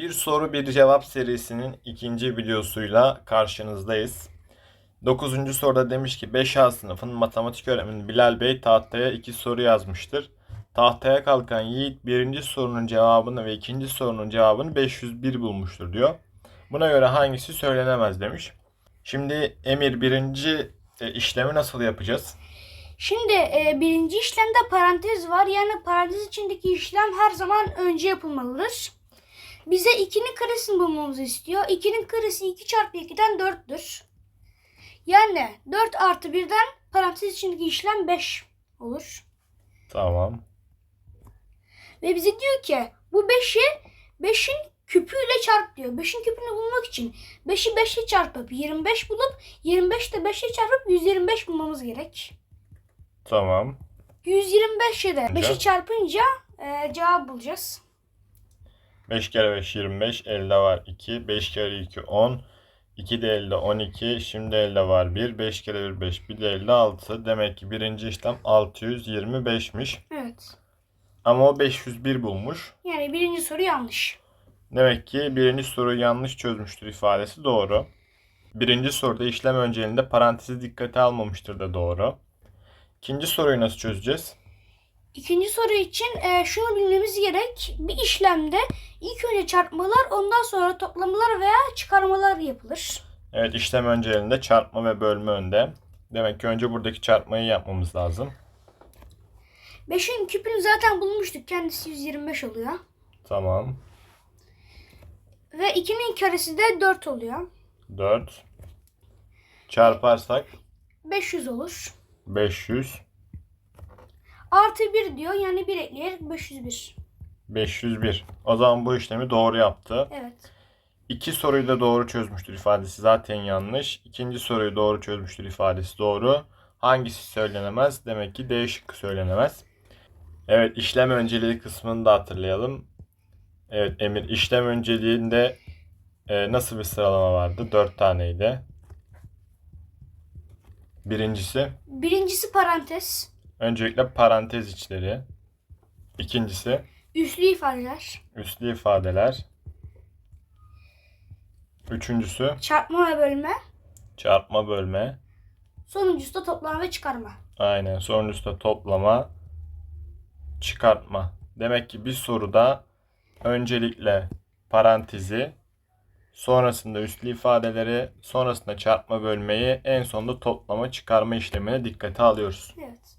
Bir soru bir cevap serisinin ikinci videosuyla karşınızdayız. Dokuzuncu soruda demiş ki 5A sınıfın matematik öğretmeni Bilal Bey tahtaya iki soru yazmıştır. Tahtaya kalkan Yiğit birinci sorunun cevabını ve ikinci sorunun cevabını 501 bulmuştur diyor. Buna göre hangisi söylenemez demiş. Şimdi Emir birinci e, işlemi nasıl yapacağız? Şimdi e, birinci işlemde parantez var. Yani parantez içindeki işlem her zaman önce yapılmalıdır. Bize 2'nin karesini bulmamızı istiyor. 2'nin karesi 2 çarpı 2'den 4'tür. Yani 4 artı 1'den parantez içindeki işlem 5 olur. Tamam. Ve bize diyor ki bu 5'i 5'in küpüyle çarp diyor. 5'in küpünü bulmak için 5'i 5 ile çarpıp 25 bulup 25 de 5 ile çarpıp 125 bulmamız gerek. Tamam. 125 ile de Güzel. 5'i çarpınca e, cevap bulacağız. 5 kere 5 25. Elde var 2. 5 kere 2 10. 2 de elde 12. Şimdi elde var 1. 5 kere 1 5. Bir de elde 6. Demek ki birinci işlem 625'miş. Evet. Ama o 501 bulmuş. Yani birinci soru yanlış. Demek ki birinci soruyu yanlış çözmüştür ifadesi doğru. Birinci soruda işlem önceliğinde parantezi dikkate almamıştır da doğru. İkinci soruyu nasıl çözeceğiz? İkinci soru için e, şunu bilmemiz gerek. Bir işlemde ilk önce çarpmalar ondan sonra toplamalar veya çıkarmalar yapılır. Evet işlem önceliğinde çarpma ve bölme önde. Demek ki önce buradaki çarpmayı yapmamız lazım. 5'in küpünü zaten bulmuştuk. Kendisi 125 oluyor. Tamam. Ve 2'nin karesi de 4 oluyor. 4. Çarparsak 500 olur. 500. Artı 1 diyor. Yani 1 ekleyerek 501. 501. O zaman bu işlemi doğru yaptı. Evet. İki soruyu da doğru çözmüştür ifadesi zaten yanlış. İkinci soruyu doğru çözmüştür ifadesi doğru. Hangisi söylenemez? Demek ki D şıkkı söylenemez. Evet işlem önceliği kısmını da hatırlayalım. Evet Emir işlem önceliğinde e, nasıl bir sıralama vardı? Dört taneydi. Birincisi Birincisi parantez. Öncelikle parantez içleri. İkincisi Üslü ifadeler. üslü ifadeler. Üçüncüsü Çarpma ve bölme. çarpma bölme. Sonuncusu da toplama ve çıkarma. Aynen. Sonuncusu da toplama, çıkartma. Demek ki bir soruda öncelikle parantezi, sonrasında üslü ifadeleri, sonrasında çarpma bölmeyi, en sonunda toplama çıkarma işlemine dikkate alıyoruz. Evet.